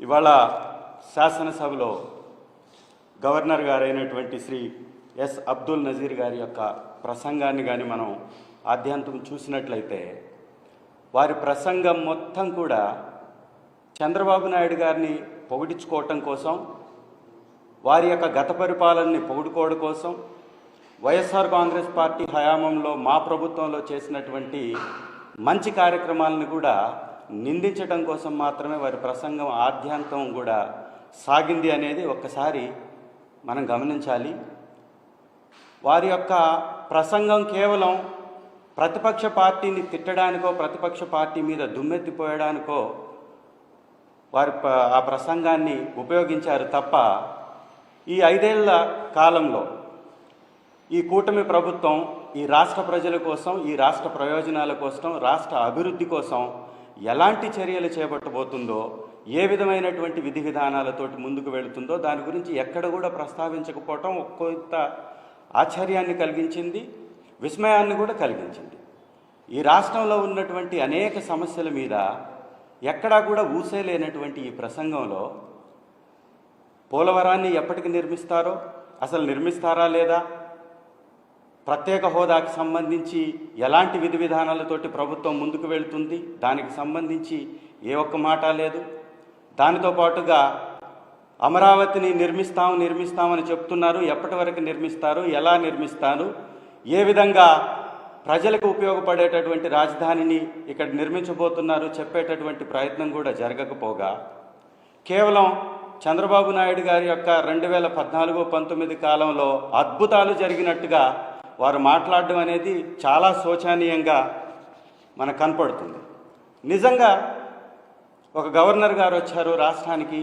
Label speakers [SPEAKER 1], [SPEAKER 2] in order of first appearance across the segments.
[SPEAKER 1] ఇవాళ శాసనసభలో గవర్నర్ గారైనటువంటి శ్రీ ఎస్ అబ్దుల్ నజీర్ గారి యొక్క ప్రసంగాన్ని కానీ మనం ఆద్యంతం చూసినట్లయితే వారి ప్రసంగం మొత్తం కూడా చంద్రబాబు నాయుడు గారిని పొగిడించుకోవటం కోసం వారి యొక్క గత పరిపాలనని పొగుడుకోవడం కోసం వైఎస్ఆర్ కాంగ్రెస్ పార్టీ హయాంలో మా ప్రభుత్వంలో చేసినటువంటి మంచి కార్యక్రమాలను కూడా నిందించడం కోసం మాత్రమే వారి ప్రసంగం ఆద్యాంతం కూడా సాగింది అనేది ఒక్కసారి మనం గమనించాలి. వారి యొక్క ప్రసంగం కేవలం ప్రతిపక్ష పార్టీని తిట్టడానికో ప్రతిపక్ష పార్టీ మీద దుమ్మెత్తిపోయడానికో వారి ఆ ప్రసంగాన్ని ఉపయోగించారు తప్ప ఈ ఐదేళ్ళ కాలంలో ఈ కూటమి ప్రభుత్వం ఈ రాష్ట్ర ప్రజల కోసం ఈ రాష్ట్ర ప్రయోజనాల కోసం రాష్ట్ర అభివృద్ధి కోసం ఎలాంటి చర్యలు చేపట్టబోతుందో ఏ విధమైనటువంటి విధి విధానాలతోటి ముందుకు వెళుతుందో దాని గురించి ఎక్కడ కూడా ప్రస్తావించకపోవటం కొంత ఆశ్చర్యాన్ని కలిగించింది విస్మయాన్ని కూడా కలిగించింది. ఈ రాష్ట్రంలో ఉన్నటువంటి అనేక సమస్యల మీద ఎక్కడా కూడా ఊసేలేనటువంటి ఈ ప్రసంగంలో పోలవరాన్ని ఎప్పటికి నిర్మిస్తారో అసలు నిర్మిస్తారా లేదా ప్రత్యేక హోదాకి సంబంధించి ఎలాంటి విధి విధానాలతోటి ప్రభుత్వం ముందుకు వెళ్తుంది? దానికి సంబంధించి ఏ ఒక్క మాట లేదు. దానితో పాటుగా అమరావతిని నిర్మిస్తాం నిర్మిస్తామని చెప్తున్నారు. ఎప్పటి వరకు నిర్మిస్తారు? ఎలా నిర్మిస్తారు? ఏ విధంగా ప్రజలకు ఉపయోగపడేటటువంటి రాజధానిని ఇక్కడ నిర్మించబోతున్నారు? చెప్పేటటువంటి ప్రయత్నం కూడా జరగకపోగా కేవలం చంద్రబాబు నాయుడు గారి యొక్క రెండు వేల పద్నాలుగు పంతొమ్మిది కాలంలో అద్భుతాలు జరిగినట్టుగా వారు మాట్లాడడం అనేది చాలా శోచనీయంగా మనకు కనపడుతుంది. నిజంగా ఒక గవర్నర్ గారు వచ్చారు రాష్ట్రానికి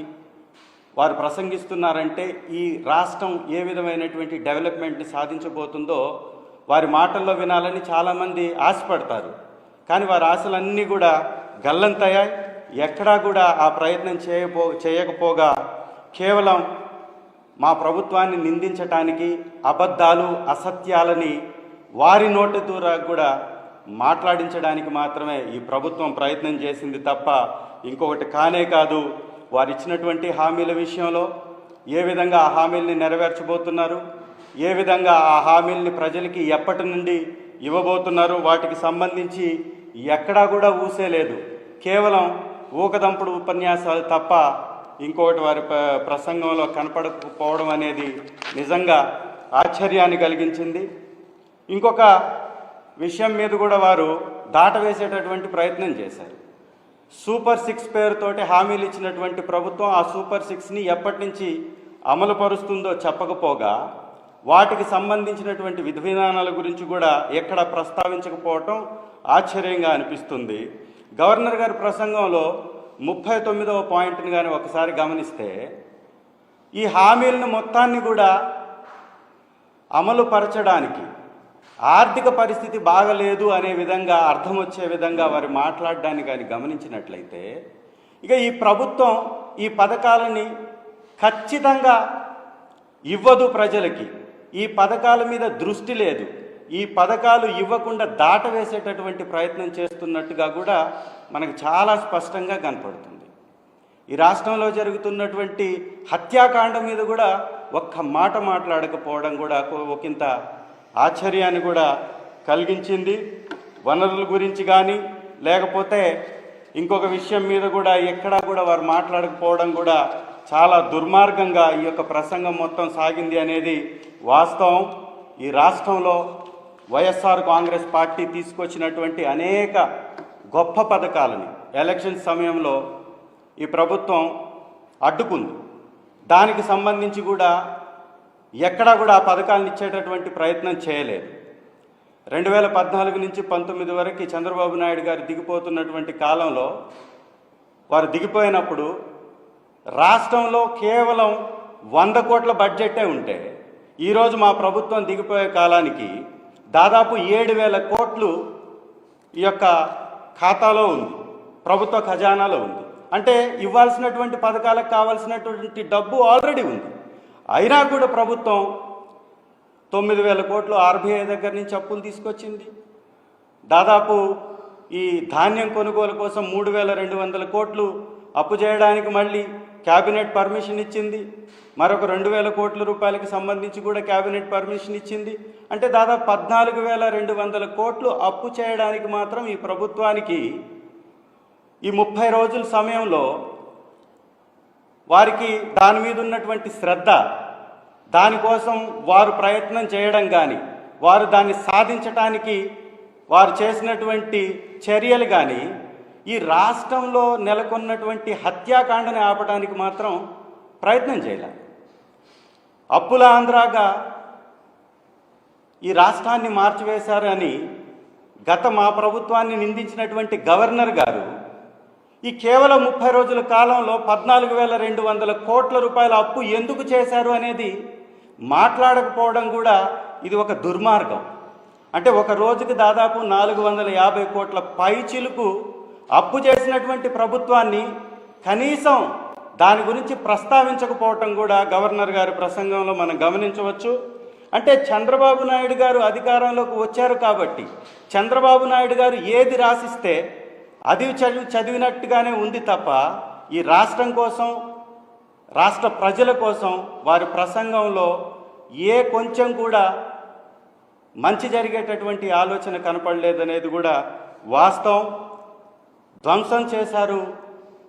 [SPEAKER 1] వారు ప్రసంగిస్తున్నారంటే ఈ రాష్ట్రం ఏ విధమైనటువంటి డెవలప్మెంట్ని సాధించబోతుందో వారి మాటల్లో వినాలని చాలామంది ఆశపడతారు. కానీ వారి ఆశలన్నీ కూడా గల్లంతయ్యాయి. ఎక్కడా కూడా ఆ ప్రయత్నం చేయపో చేయకపోగా కేవలం మా ప్రభుత్వాన్ని నిందించటానికి అబద్ధాలు అసత్యాలని వారి నోటి ద్వారా కూడా మాట్లాడించడానికి మాత్రమే ఈ ప్రభుత్వం ప్రయత్నం చేసింది తప్ప ఇంకొకటి కానే కాదు. వారు ఇచ్చినటువంటి హామీల విషయంలో ఏ విధంగా ఆ హామీల్ని నెరవేర్చబోతున్నారు? ఏ విధంగా ఆ హామీల్ని ప్రజలకి ఎప్పటి నుండి ఇవ్వబోతున్నారు? వాటికి సంబంధించి ఎక్కడా కూడా ఊసేలేదు. కేవలం ఊకదంపుడు ఉపన్యాసాలు తప్ప ఇంకోటి వారి ప్రసంగంలో కనపడకపోవడం అనేది నిజంగా ఆశ్చర్యాన్ని కలిగించింది. ఇంకొక విషయం మీద కూడా వారు దాటవేసేటటువంటి ప్రయత్నం చేశారు. సూపర్ సిక్స్ పేరుతోటి హామీలు ఇచ్చినటువంటి ప్రభుత్వం ఆ సూపర్ సిక్స్ని ఎప్పటి నుంచి అమలు పరుస్తుందో చెప్పకపోగా వాటికి సంబంధించినటువంటి విధి విధానాల గురించి కూడా ఎక్కడ ప్రస్తావించకపోవటం ఆశ్చర్యంగా అనిపిస్తుంది. గవర్నర్ గారి ప్రసంగంలో ముప్పై తొమ్మిదవ పాయింట్ని కానీ ఒకసారి గమనిస్తే ఈ హామీలను మొత్తాన్ని కూడా అమలు పరచడానికి ఆర్థిక పరిస్థితి బాగలేదు అనే విధంగా అర్థం వచ్చే విధంగా వారు మాట్లాడడాన్ని కానీ గమనించినట్లయితే ఇక ఈ ప్రభుత్వం ఈ పథకాలని ఖచ్చితంగా ఇవ్వదు ప్రజలకి. ఈ పథకాల మీద దృష్టి లేదు. ఈ పథకాలు ఇవ్వకుండా దాటవేసేటటువంటి ప్రయత్నం చేస్తున్నట్టుగా కూడా మనకు చాలా స్పష్టంగా కనపడుతుంది. ఈ రాష్ట్రంలో జరుగుతున్నటువంటి హత్యాకాండ మీద కూడా ఒక్క మాట మాట్లాడకపోవడం కూడా ఒకంత ఆశ్చర్యాన్ని కూడా కలిగించింది. వనరుల గురించి కానీ లేకపోతే ఇంకొక విషయం మీద కూడా ఎక్కడా కూడా వారు మాట్లాడకపోవడం కూడా చాలా దుర్మార్గంగా ఈ యొక్క ప్రసంగం మొత్తం సాగింది అనేది వాస్తవం. ఈ రాష్ట్రంలో వైఎస్ఆర్ కాంగ్రెస్ పార్టీ తీసుకొచ్చినటువంటి అనేక గొప్ప పథకాలని ఎలక్షన్ సమయంలో ఈ ప్రభుత్వం అడ్డుకుంది. దానికి సంబంధించి కూడా ఎక్కడా కూడా ఆ పథకాలను ఇచ్చేటటువంటి ప్రయత్నం చేయలేదు. రెండు వేల పద్నాలుగు నుంచి పంతొమ్మిది వరకు చంద్రబాబు నాయుడు గారు దిగిపోతున్నటువంటి కాలంలో వారు దిగిపోయినప్పుడు రాష్ట్రంలో కేవలం వంద కోట్ల బడ్జెటే ఉంటే ఈరోజు మా ప్రభుత్వం దిగిపోయే కాలానికి దాదాపు ఏడు వేల కోట్లు ఈ యొక్క ఖాతాలో ఉంది. ప్రభుత్వ ఖజానాలో ఉంది. అంటే ఇవ్వాల్సినటువంటి పథకాలకు కావాల్సినటువంటి డబ్బు ఆల్రెడీ ఉంది. అయినా కూడా ప్రభుత్వం తొమ్మిది వేల కోట్లు ఆర్బీఐ దగ్గర నుంచి అప్పులు తీసుకొచ్చింది. దాదాపు ఈ ధాన్యం కొనుగోలు కోసం మూడు వేల రెండు వందల కోట్లు అప్పు చేయడానికి మళ్ళీ క్యాబినెట్ పర్మిషన్ ఇచ్చింది. మరొక రెండు వేల కోట్ల రూపాయలకు సంబంధించి కూడా క్యాబినెట్ పర్మిషన్ ఇచ్చింది. అంటే దాదాపు పద్నాలుగు వేల రెండు వందల కోట్లు అప్పు చేయడానికి మాత్రం ఈ ప్రభుత్వానికి ఈ ముప్పై రోజుల సమయంలో వారికి దాని మీద ఉన్నటువంటి శ్రద్ధ దానికోసం వారు ప్రయత్నం చేయడం కానీ వారు దాన్ని సాధించటానికి వారు చేసినటువంటి చర్యలు కానీ ఈ రాష్ట్రంలో నెలకొన్నటువంటి హత్యాకాండని ఆపడానికి మాత్రం ప్రయత్నం చేయలేదు అప్పుల ఆంధ్రాగా ఈ రాష్ట్రాన్ని మార్చివేశారని గత మా ప్రభుత్వాన్ని నిందించినటువంటి గవర్నర్ గారు ఈ కేవలం ముప్పై రోజుల కాలంలో పద్నాలుగు వేల రెండు వందల కోట్ల రూపాయల అప్పు ఎందుకు చేశారు అనేది మాట్లాడకపోవడం కూడా ఇది ఒక దుర్మార్గం. అంటే ఒక రోజుకి దాదాపు నాలుగు వందల యాభై కోట్ల పైచిలుకు అప్పు చేసినటువంటి ప్రభుత్వాన్ని కనీసం దాని గురించి ప్రస్తావించకపోవటం కూడా గవర్నర్ గారి ప్రసంగంలో మనం గమనించవచ్చు. అంటే చంద్రబాబు నాయుడు గారు అధికారంలోకి వచ్చారు కాబట్టి చంద్రబాబు నాయుడు గారు ఏది రాసిస్తే అది చదివి చదివినట్టుగానే ఉంది తప్ప ఈ రాష్ట్రం కోసం రాష్ట్ర ప్రజల కోసం వారి ప్రసంగంలో ఏ కొంచెం కూడా మంచి జరిగేటటువంటి ఆలోచన కనపడలేదనేది కూడా వాస్తవం. ధ్వంసం చేశారు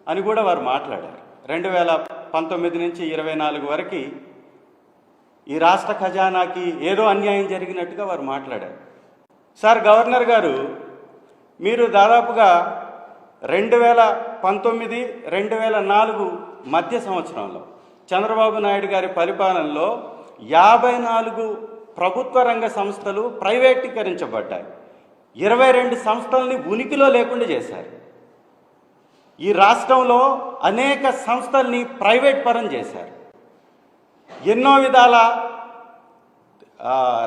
[SPEAKER 1] అని కూడా వారు మాట్లాడారు. రెండు వేల పంతొమ్మిది నుంచి ఇరవై నాలుగు వరకు ఈ రాష్ట్ర ఖజానాకి ఏదో అన్యాయం జరిగినట్టుగా వారు మాట్లాడారు. సార్ గవర్నర్ గారు మీరు దాదాపుగా రెండు వేల పంతొమ్మిది రెండు వేల నాలుగు మధ్య సంవత్సరంలో చంద్రబాబు నాయుడు గారి పరిపాలనలో యాభై నాలుగు ప్రభుత్వ రంగ సంస్థలు ప్రైవేటీకరించబడ్డాయి. ఇరవై రెండు సంస్థల్ని ఉనికిలో లేకుండా చేశారు. ఈ రాష్ట్రంలో అనేక సంస్థల్ని ప్రైవేట్ పరం చేశారు. ఎన్నో విధాల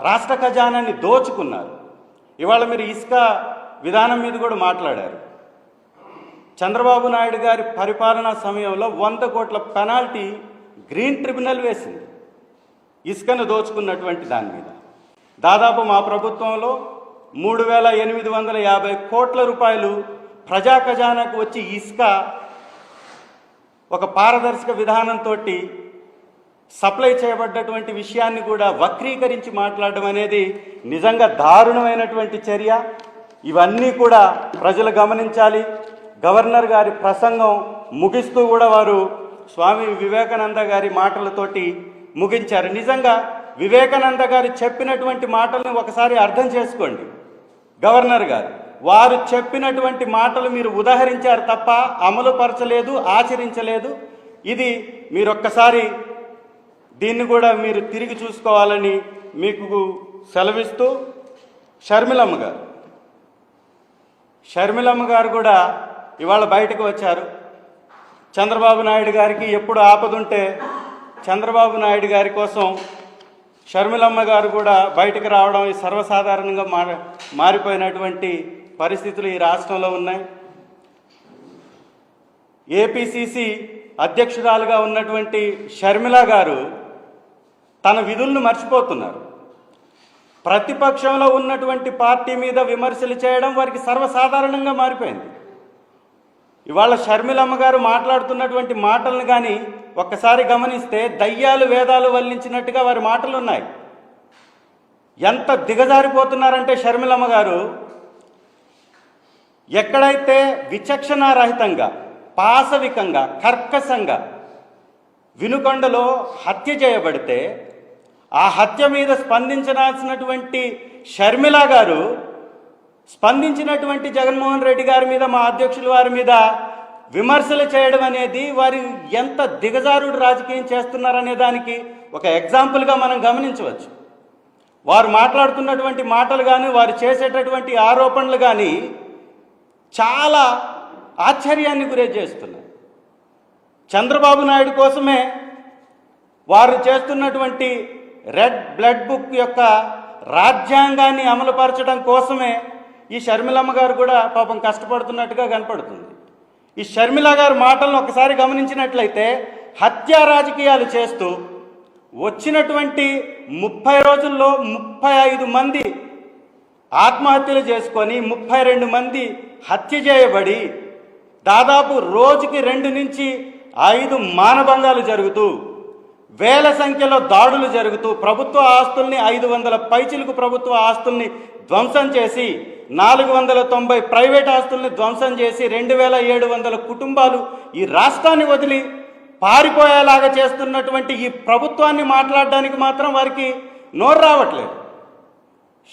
[SPEAKER 1] రాష్ట్ర ఖజానాన్ని దోచుకున్నారు. ఇవాళ మీరు ఇసుక విధానం మీద కూడా మాట్లాడారు. చంద్రబాబు నాయుడు గారి పరిపాలనా సమయంలో వంద కోట్ల పెనాల్టీ గ్రీన్ ట్రిబ్యునల్ వేసింది. ఇసుకను దోచుకున్నటువంటి దాని మీద. దాదాపు మా ప్రభుత్వంలో మూడు వేల ఎనిమిది వందల యాభై కోట్ల రూపాయలు ప్రజా ఖజానాకు వచ్చి ఇసుక ఒక పారదర్శక విధానంతో సప్లై చేయబడ్డటువంటి విషయాన్ని కూడా వక్రీకరించి మాట్లాడడం అనేది నిజంగా దారుణమైనటువంటి చర్య. ఇవన్నీ కూడా ప్రజలు గమనించాలి. గవర్నర్ గారి ప్రసంగం ముగిస్తూ కూడా వారు స్వామి వివేకానంద గారి మాటలతోటి ముగించారు. నిజంగా వివేకానంద గారు చెప్పినటువంటి మాటల్ని ఒకసారి అర్థం చేసుకోండి. గవర్నర్ గారు వారు చెప్పినటువంటి మాటలు మీరు ఉదహరించారు తప్ప అమలుపరచలేదు ఆచరించలేదు. ఇది మీరు ఒక్కసారి దీన్ని కూడా మీరు తిరిగి చూసుకోవాలని మీకు సెలవిస్తూ షర్మిలమ్మ గారు. షర్మిలమ్మ గారు కూడా ఇవాళ బయటకు వచ్చారు. చంద్రబాబు నాయుడు గారికి ఎప్పుడు ఆపదుంటే చంద్రబాబు నాయుడు గారి కోసం షర్మిలమ్మ గారు కూడా బయటకు రావడం సర్వసాధారణంగా మారి మారిపోయినటువంటి పరిస్థితులు ఈ రాష్ట్రంలో ఉన్నాయి. ఏపీసీసీ అధ్యక్షురాలుగా ఉన్నటువంటి షర్మిల గారు తన విధులను మర్చిపోతున్నారు. ప్రతిపక్షంలో ఉన్నటువంటి పార్టీ మీద విమర్శలు చేయడం వారికి సర్వసాధారణంగా మారిపోయింది. ఇవాళ షర్మిలమ్మ గారు మాట్లాడుతున్నటువంటి మాటలను కానీ ఒక్కసారి గమనిస్తే దయ్యాలు వేదాలు వల్లించినట్టుగా వారి మాటలు ఉన్నాయి. ఎంత దిగజారిపోతున్నారంటే షర్మిలమ్మ గారు ఎక్కడైతే విచక్షణారహితంగా పాశవికంగా కర్కశంగా వినుకొండలో హత్య చేయబడితే ఆ హత్య మీద స్పందించాల్సినటువంటి షర్మిల గారు స్పందించినటువంటి జగన్మోహన్ రెడ్డి గారి మీద మా అధ్యక్షుల వారి మీద విమర్శలు చేయడం అనేది వారు ఎంత దిగజారుడు రాజకీయం చేస్తున్నారనే దానికి ఒక ఎగ్జాంపుల్గా మనం గమనించవచ్చు. వారు మాట్లాడుతున్నటువంటి మాటలు కానీ వారు చేసేటటువంటి ఆరోపణలు కానీ చాలా ఆశ్చర్యాన్ని గురే చేస్తున్నాయి. చంద్రబాబు నాయుడు కోసమే వారు చేస్తున్నటువంటి రెడ్ బ్లడ్ బుక్ యొక్క రాజ్యాంగాన్ని అమలుపరచడం కోసమే ఈ షర్మిలమ్మ గారు కూడా పాపం కష్టపడుతున్నట్టుగా కనపడుతుంది. ఈ షర్మిల గారి మాటలను ఒకసారి గమనించినట్లయితే హత్యా రాజకీయాలు చేస్తూ వచ్చినటువంటి ముప్పై రోజుల్లో ముప్పై ఐదు మంది ఆత్మహత్యలు చేసుకొని ముప్పై రెండు మంది హత్య చేయబడి దాదాపు రోజుకి రెండు నుంచి ఐదు మానభంగాలు జరుగుతూ వేల సంఖ్యలో దాడులు జరుగుతూ ప్రభుత్వ ఆస్తుల్ని ఐదు వందల పైచిలకు ప్రభుత్వ ఆస్తుల్ని ధ్వంసం చేసి నాలుగు వందల తొంభై ప్రైవేట్ ఆస్తుల్ని ధ్వంసం చేసి రెండు వేల ఏడు వందల కుటుంబాలు ఈ రాష్ట్రాన్ని వదిలి పారిపోయేలాగా చేస్తున్నటువంటి ఈ ప్రభుత్వాన్ని మాట్లాడడానికి మాత్రం వారికి నోరు రావట్లేదు.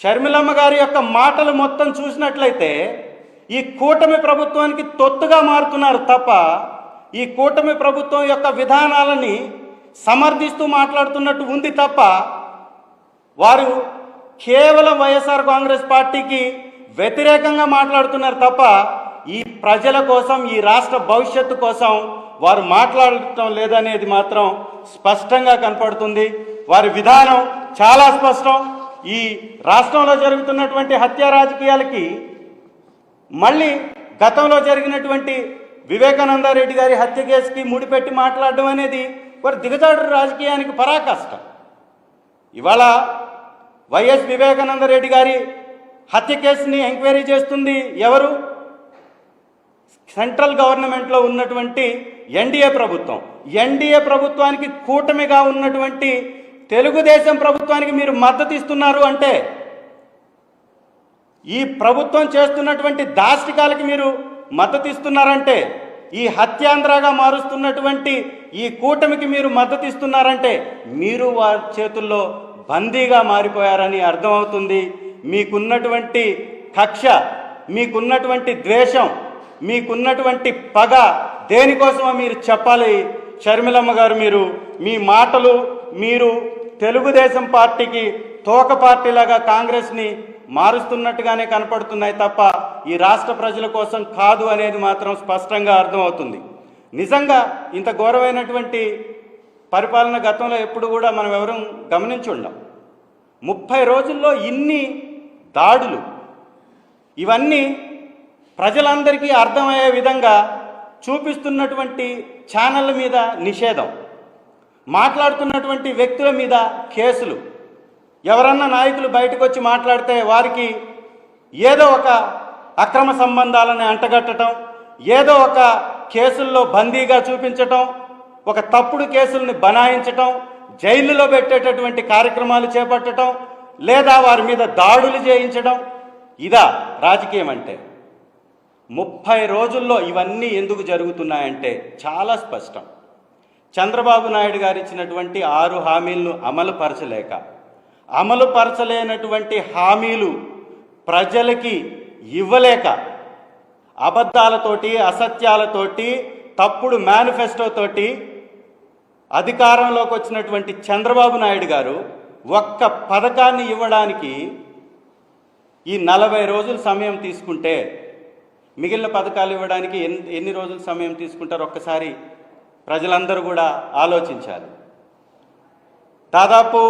[SPEAKER 1] షర్మిలమ్మ గారి యొక్క మాటలు మొత్తం చూసినట్లయితే ఈ కూటమి ప్రభుత్వానికి తొత్తుగా మారుతున్నారు తప్ప ఈ కూటమి ప్రభుత్వం యొక్క విధానాలని సమర్థిస్తూ మాట్లాడుతున్నట్టు ఉంది తప్ప వారు కేవలం వైఎస్ఆర్ కాంగ్రెస్ పార్టీకి వ్యతిరేకంగా మాట్లాడుతున్నారు తప్ప ఈ ప్రజల కోసం ఈ రాష్ట్ర భవిష్యత్తు కోసం వారు మాట్లాడటం లేదనేది మాత్రం స్పష్టంగా కనపడుతుంది. వారి విధానం చాలా స్పష్టం. ఈ రాష్ట్రంలో జరుగుతున్నటువంటి హత్య రాజకీయాలకి మళ్ళీ గతంలో జరిగినటువంటి వివేకానంద రెడ్డి గారి హత్య కేసుకి ముడిపెట్టి మాట్లాడడం అనేది వారి దిగజాడు రాజకీయానికి పరాకాష్ట. ఇవాళ వైఎస్ వివేకానంద రెడ్డి గారి హత్య కేసుని ఎంక్వైరీ చేస్తుంది ఎవరు? సెంట్రల్ గవర్నమెంట్లో ఉన్నటువంటి ఎన్డీఏ ప్రభుత్వం. ఎన్డీఏ ప్రభుత్వానికి కూటమిగా ఉన్నటువంటి తెలుగుదేశం ప్రభుత్వానికి మీరు మద్దతు ఇస్తున్నారు అంటే ఈ ప్రభుత్వం చేస్తున్నటువంటి దాష్టికాలకి మీరు మద్దతు ఇస్తున్నారంటే ఈ హత్యాంధ్రగా మారుస్తున్నటువంటి ఈ కూటమికి మీరు మద్దతు ఇస్తున్నారంటే మీరు వారి చేతుల్లో బందీగా మారిపోయారని అర్థమవుతుంది. మీకున్నటువంటి కక్ష మీకున్నటువంటి ద్వేషం మీకున్నటువంటి పగ దేనికోసమో మీరు చెప్పాలి. షర్మిలమ్మ గారు మీరు మీ మాటలు మీరు తెలుగుదేశం పార్టీకి తోక పార్టీలాగా కాంగ్రెస్ని మారుస్తున్నట్టుగానే కనపడుతున్నాయి తప్ప ఈ రాష్ట్ర ప్రజల కోసం కాదు అనేది మాత్రం స్పష్టంగా అర్థమవుతుంది. నిజంగా ఇంత ఘోరమైనటువంటి పరిపాలన గతంలో ఎప్పుడు కూడా మనం ఎవరూ గమనించి ఉండం. ముప్పై రోజుల్లో ఇన్ని దాడులు ఇవన్నీ ప్రజలందరికీ అర్థమయ్యే విధంగా చూపిస్తున్నటువంటి ఛానళ్ళ మీద నిషేధం. మాట్లాడుతున్నటువంటి వ్యక్తుల మీద కేసులు. ఎవరన్నా నాయకులు బయటకు వచ్చి మాట్లాడితే వారికి ఏదో ఒక అక్రమ సంబంధాలని అంటగట్టడం ఏదో ఒక కేసుల్లో బందీగా చూపించటం ఒక తప్పుడు కేసుల్ని బనాయించటం జైలులో పెట్టేటటువంటి కార్యక్రమాలు చేపట్టడం లేదా వారి మీద దాడులు చేయించడం ఇదా రాజకీయం అంటే. ముప్పై రోజుల్లో ఇవన్నీ ఎందుకు జరుగుతున్నాయంటే చాలా స్పష్టం. చంద్రబాబు నాయుడు గారు ఇచ్చినటువంటి ఆరు హామీలను అమలు పరచలేక అమలు పరచలేనటువంటి హామీలు ప్రజలకి ఇవ్వలేక అబద్ధాలతోటి అసత్యాలతోటి తప్పుడు మేనిఫెస్టోతోటి అధికారంలోకి వచ్చినటువంటి చంద్రబాబు నాయుడు గారు ఒక్క పథకాన్ని ఇవ్వడానికి ఈ నలభై రోజులు సమయం తీసుకుంటే మిగిలిన పథకాలు ఇవ్వడానికి ఎన్ని ఎన్ని రోజులు సమయం తీసుకుంటారో ఒక్కసారి ప్రజలందరూ కూడా ఆలోచించాలి. దాదాపు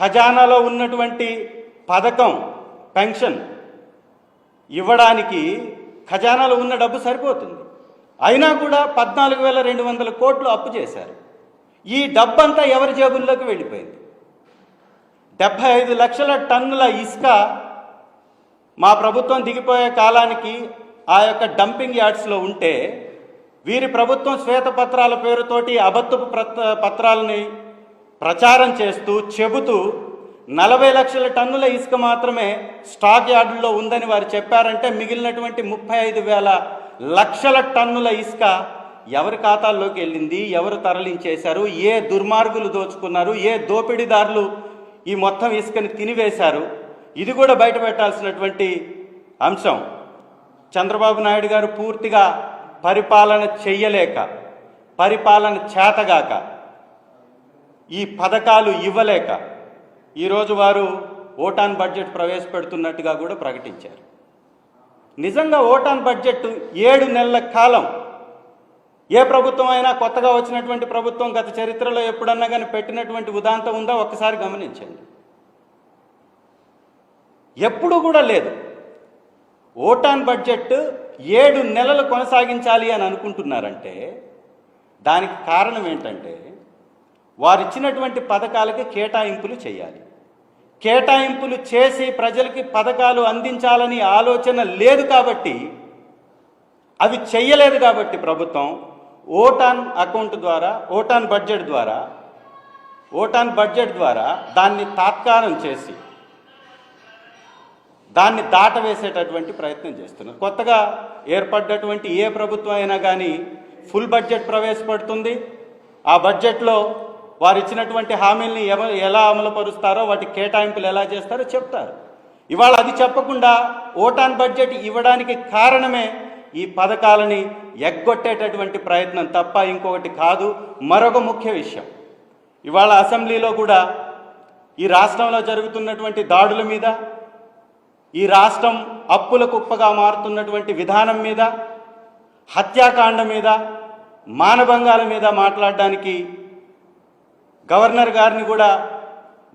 [SPEAKER 1] ఖజానాలో ఉన్నటువంటి పథకం పెన్షన్ ఇవ్వడానికి ఖజానాలో ఉన్న డబ్బు సరిపోతుంది. అయినా కూడా పద్నాలుగు వేల రెండు వందల కోట్లు అప్పు చేశారు. ఈ డబ్బంతా ఎవరి జేబుల్లోకి వెళ్ళిపోయింది? డెబ్భై ఐదు లక్షల టన్నుల ఇసుక మా ప్రభుత్వం దిగిపోయే కాలానికి ఆ యొక్క డంపింగ్ యార్డ్స్లో ఉంటే వీరి ప్రభుత్వం శ్వేతపత్రాల పేరుతోటి అబద్ధపు పత్రాలని ప్రచారం చేస్తూ చెబుతూ నలభై లక్షల టన్నుల ఇసుక మాత్రమే స్టాక్ యార్డుల్లో ఉందని వారు చెప్పారంటే మిగిలినటువంటి ముప్పై ఐదు వేల లక్షల టన్నుల ఇసుక ఎవరి ఖాతాల్లోకి వెళ్ళింది ఎవరు తరలించేశారు ఏ దుర్మార్గులు దోచుకున్నారు ఏ దోపిడీదారులు ఈ మొత్తం ఇసుకని తినివేశారు? ఇది కూడా బయట పెట్టాల్సినటువంటి అంశం. చంద్రబాబు నాయుడు గారు పూర్తిగా పరిపాలన చెయ్యలేక పరిపాలన చేతగాక ఈ పథకాలు ఇవ్వలేక ఈరోజు వారు ఓటాన్ బడ్జెట్ ప్రవేశపెడుతున్నట్టుగా కూడా ప్రకటించారు. నిజంగా ఓటాన్ బడ్జెట్ ఏడు నెలల కాలం ఏ ప్రభుత్వం అయినా కొత్తగా వచ్చినటువంటి ప్రభుత్వం గత చరిత్రలో ఎప్పుడన్నా కానీ పెట్టినటువంటి ఉదాంతం ఉందా? ఒక్కసారి గమనించండి. ఎప్పుడు కూడా లేదు. ఓటాన్ బడ్జెట్ ఏడు నెలలు కొనసాగించాలి అని అనుకుంటున్నారంటే దానికి కారణం ఏంటంటే వారు ఇచ్చినటువంటి పథకాలకి కేటాయింపులు చేయాలి. కేటాయింపులు చేసి ప్రజలకి పథకాలు అందించాలని ఆలోచన లేదు కాబట్టి అవి చెయ్యలేదు కాబట్టి ప్రభుత్వం ఓటాన్ అకౌంట్ ద్వారా ఓటాన్ బడ్జెట్ ద్వారా ఓటాన్ బడ్జెట్ ద్వారా దాన్ని తాత్కారం చేసి దాన్ని దాటవేసేటటువంటి ప్రయత్నం చేస్తున్నారు. కొత్తగా ఏర్పడ్డటువంటి ఏ ప్రభుత్వం అయినా కానీ ఫుల్ బడ్జెట్ ప్రవేశపెడుతుంది. ఆ బడ్జెట్లో వారు ఇచ్చినటువంటి హామీల్ని ఎలా అమలుపరుస్తారో వాటి కేటాయింపులు ఎలా చేస్తారో చెప్తారు. ఇవాళ అది చెప్పకుండా ఓటాన్ బడ్జెట్ ఇవ్వడానికి కారణమే ఈ పథకాలని ఎగ్గొట్టేటటువంటి ప్రయత్నం తప్ప ఇంకొకటి కాదు మరొక ముఖ్య విషయం. ఇవాళ అసెంబ్లీలో కూడా ఈ రాష్ట్రంలో జరుగుతున్నటువంటి దాడుల మీద ఈ రాష్ట్రం అప్పుల కుప్పగా మారుతున్నటువంటి విధానం మీద హత్యాకాండ మీద మానభంగాల మీద మాట్లాడడానికి గవర్నర్ గారిని కూడా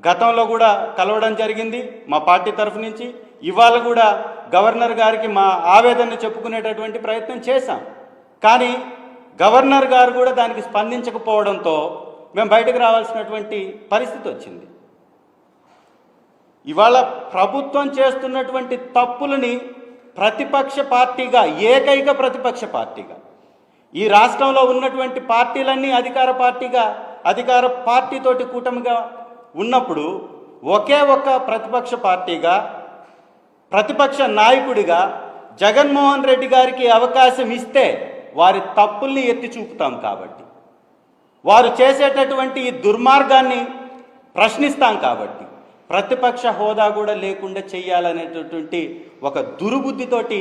[SPEAKER 1] గతంలో కూడా కలవడం జరిగింది. మా పార్టీ తరఫు నుంచి ఇవాళ కూడా గవర్నర్ గారికి మా ఆవేదన చెప్పుకునేటటువంటి ప్రయత్నం చేశాం. కానీ గవర్నర్ గారు కూడా దానికి స్పందించకపోవడంతో మేము బయటకు రావాల్సినటువంటి పరిస్థితి వచ్చింది. ఇవాళ ప్రభుత్వం చేస్తున్నటువంటి తప్పులని ప్రతిపక్ష పార్టీగా ఏకైక ప్రతిపక్ష పార్టీగా ఈ రాష్ట్రంలో ఉన్నటువంటి పార్టీలన్నీ అధికార పార్టీగా అధికార పార్టీతోటి కూటమిగా ఉన్నప్పుడు ఒకే ఒక్క ప్రతిపక్ష పార్టీగా ప్రతిపక్ష నాయకుడిగా జగన్మోహన్ రెడ్డి గారికి అవకాశం ఇస్తే వారి తప్పుల్ని ఎత్తి చూపుతాం కాబట్టి. వారు చేసేటటువంటి ఈ దుర్మార్గాన్ని ప్రశ్నిస్తాం కాబట్టి. ప్రతిపక్ష హోదా కూడా లేకుండా చేయాలనేటటువంటి ఒక దురుబుద్ధితోటి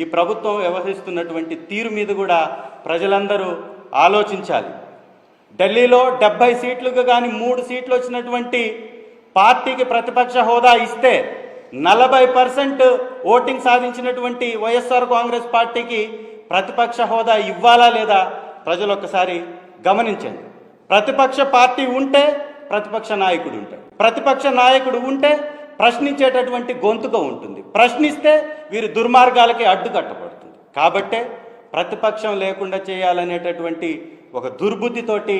[SPEAKER 1] ఈ ప్రభుత్వం వ్యవహరిస్తున్నటువంటి తీరు మీద కూడా ప్రజలందరూ ఆలోచించాలి. ఢిల్లీలో డెబ్బై సీట్లుగా కానీ మూడు సీట్లు వచ్చినటువంటి పార్టీకి ప్రతిపక్ష హోదా ఇస్తే నలభై పర్సెంట్ ఓటింగ్ సాధించినటువంటి వైఎస్ఆర్ కాంగ్రెస్ పార్టీకి ప్రతిపక్ష హోదా ఇవ్వాలా లేదా ప్రజలు ఒక్కసారి గమనించండి. ప్రతిపక్ష పార్టీ ఉంటే ప్రతిపక్ష నాయకుడు ఉంటాడు. ప్రతిపక్ష నాయకుడు ఉంటే ప్రశ్నించేటటువంటి గొంతుగా ఉంటుంది. ప్రశ్నిస్తే వీరు దుర్మార్గాలకి అడ్డుకట్టబడుతుంది. కాబట్టే ప్రతిపక్షం లేకుండా చేయాలనేటటువంటి ఒక దుర్బుద్ధితోటి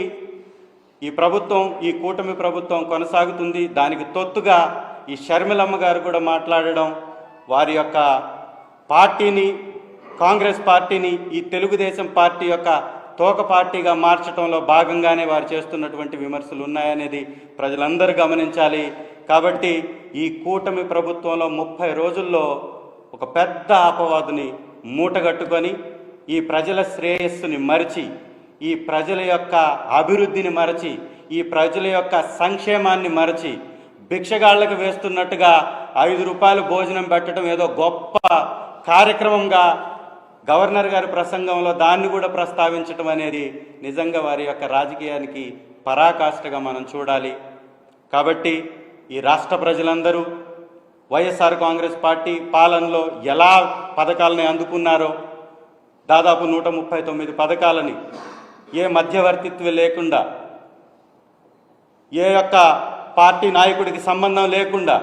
[SPEAKER 1] ఈ ప్రభుత్వం ఈ కూటమి ప్రభుత్వం కొనసాగుతుంది. దానికి తొత్తుగా ఈ షర్మిలమ్మ గారు కూడా మాట్లాడడం వారి యొక్క పార్టీని కాంగ్రెస్ పార్టీని ఈ తెలుగుదేశం పార్టీ యొక్క తోక పార్టీగా మార్చడంలో భాగంగానే వారు చేస్తున్నటువంటి విమర్శలు ఉన్నాయనేది ప్రజలందరూ గమనించాలి. కాబట్టి ఈ కూటమి ప్రభుత్వంలో ముప్పై రోజుల్లో ఒక పెద్ద అపవాదుని మూటగట్టుకొని ఈ ప్రజల శ్రేయస్సుని మరిచి ఈ ప్రజల యొక్క అభివృద్ధిని మరచి ఈ ప్రజల యొక్క సంక్షేమాన్ని మరచి భిక్షగాళ్ళకు వేస్తున్నట్టుగా ఐదు రూపాయలు భోజనం పెట్టడం ఏదో గొప్ప కార్యక్రమంగా గవర్నర్ గారి ప్రసంగంలో దాన్ని కూడా ప్రస్తావించడం అనేది నిజంగా వారి యొక్క రాజకీయానికి పరాకాష్ఠగా మనం చూడాలి. కాబట్టి ఈ రాష్ట్ర ప్రజలందరూ వైఎస్ఆర్ కాంగ్రెస్ పార్టీ పాలనలో ఎలా పథకాలని అందుకున్నారో దాదాపు నూట ముప్పై తొమ్మిది పథకాలని ఏ మధ్యవర్తిత్వం లేకుండా ఏ యొక్క పార్టీ నాయకుడికి సంబంధం లేకుండా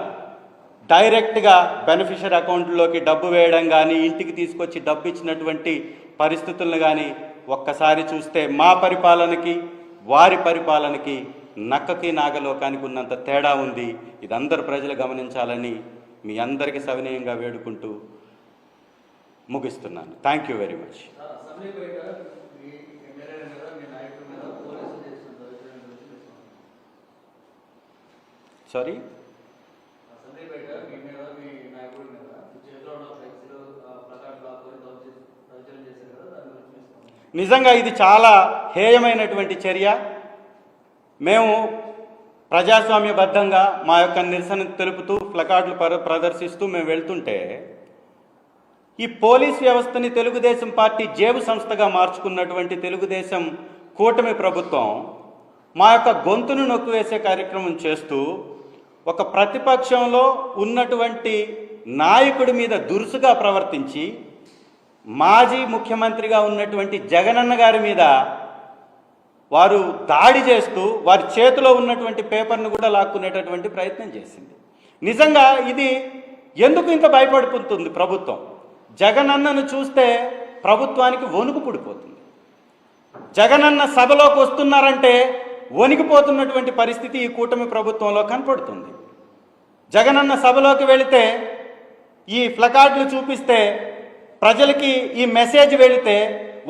[SPEAKER 1] డైరెక్ట్గా బెనిఫిషియర్ అకౌంట్లోకి డబ్బు వేయడం కానీ ఇంటికి తీసుకొచ్చి డబ్బు ఇచ్చినటువంటి పరిస్థితులను కానీ ఒక్కసారి చూస్తే మా పరిపాలనకి వారి పరిపాలనకి నక్కకి నాగలోకానికి ఉన్నంత తేడా ఉంది. ఇది అందరు ప్రజలు గమనించాలని మీ అందరికీ సవినయంగా వేడుకుంటూ ముగిస్తున్నాను. Thank you very much.
[SPEAKER 2] Sorry assembly బయట మీ ఎమ్మెల్యేల మీద మీ నాయకుల మీద పోలీసులు చేసిన దౌర్జన్యం గురించి తెలుసుకున్నాం.
[SPEAKER 1] సారీ
[SPEAKER 2] అసెంబ్లీ బయట మీ మీద మీ నాయకుడి మీద చేతిలో ఉన్న ఫ్లెక్సీలు ప్లకార్డ్ లాక్కొని దౌర్జన్యం దౌర్జన్యం చేశారు కదా దాని గురించి తెలుసుకున్నాం.
[SPEAKER 1] నిజంగా ఇది చాలా హేయమైనటువంటి చర్య. మేము ప్రజాస్వామ్యబద్ధంగా మా యొక్క నిరసన తెలుపుతూ ప్లకార్డులు ప్రదర్శిస్తూ మేము వెళ్తుంటే ఈ పోలీస్ వ్యవస్థని తెలుగుదేశం పార్టీ జేబు సంస్థగా మార్చుకున్నటువంటి తెలుగుదేశం కూటమి ప్రభుత్వం మా యొక్క గొంతును నొక్కివేసే కార్యక్రమం చేస్తూ ఒక ప్రతిపక్షంలో ఉన్నటువంటి నాయకుడి మీద దురుసుగా ప్రవర్తించి మాజీ ముఖ్యమంత్రిగా ఉన్నటువంటి జగనన్న గారి మీద వారు దాడి చేస్తూ వారి చేతిలో ఉన్నటువంటి పేపర్ను కూడా లాక్కునేటటువంటి ప్రయత్నం చేసింది. నిజంగా ఇది ఎందుకు ఇంత భయపడిపోతుంది ప్రభుత్వం? జగనన్నను చూస్తే ప్రభుత్వానికి వణుకు పుడిపోతుంది. జగనన్న సభలోకి వస్తున్నారంటే వణికిపోతున్నటువంటి పరిస్థితి ఈ కూటమి ప్రభుత్వంలో కనపడుతుంది. జగనన్న సభలోకి వెళితే ఈ ఫ్లకార్డులు చూపిస్తే ప్రజలకి ఈ మెసేజ్ వెళితే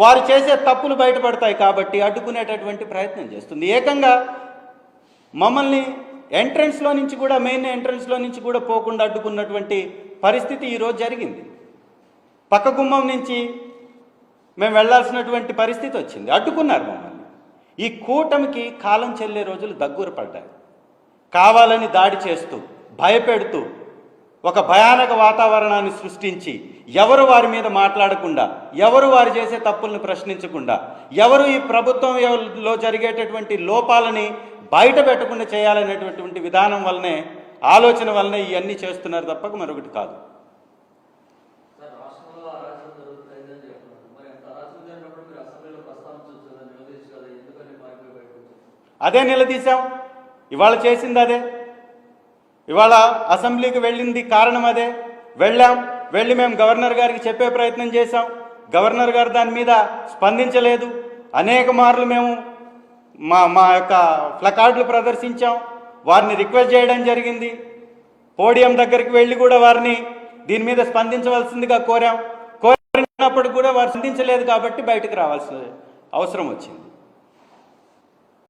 [SPEAKER 1] వారు చేసే తప్పులు బయటపడతాయి కాబట్టి అడ్డుకునేటటువంటి ప్రయత్నం చేస్తుంది. ఏకంగా మమ్మల్ని ఎంట్రన్స్లో నుంచి కూడా మెయిన్ ఎంట్రన్స్లో నుంచి కూడా పోకుండా అడ్డుకున్నటువంటి పరిస్థితి ఈరోజు జరిగింది. పక్క గుమ్మం నుంచి మేము వెళ్ళాల్సినటువంటి పరిస్థితి వచ్చింది. అడ్డుకున్నారు మమ్మల్ని. ఈ కూటమికి కాలం చెల్లే రోజులు దగ్గర పడ్డాయి కావాలని దాడి చేస్తూ భయపెడుతూ ఒక భయానక వాతావరణాన్ని సృష్టించి ఎవరు వారి మీద మాట్లాడకుండా ఎవరు వారు చేసే తప్పుల్ని ప్రశ్నించకుండా ఎవరు ఈ ప్రభుత్వం లో జరిగేటటువంటి లోపాలని బయట పెట్టకుండా చేయాలనేటటువంటి విధానం వల్లనే ఆలోచన వల్లనే ఇవన్నీ చేస్తున్నారు తప్పక మరొకటి కాదు. అదే నిలదీశాం. ఇవాళ చేసింది అదే. ఇవాళ అసెంబ్లీకి వెళ్ళింది కారణం అదే. వెళ్ళాం వెళ్ళి మేము గవర్నర్ గారికి చెప్పే ప్రయత్నం చేశాం. గవర్నర్ గారు దాని మీద స్పందించలేదు. అనేక మార్లు మేము మా మా యొక్క ప్లకార్డులు ప్రదర్శించాం. వారిని రిక్వెస్ట్ చేయడం జరిగింది. పోడియం దగ్గరికి వెళ్ళి కూడా వారిని దీని మీద స్పందించవలసిందిగా కోరాం. కోరినప్పుడు కూడా వారు స్పందించలేదు కాబట్టి బయటకు రావాల్సిన అవసరం వచ్చింది.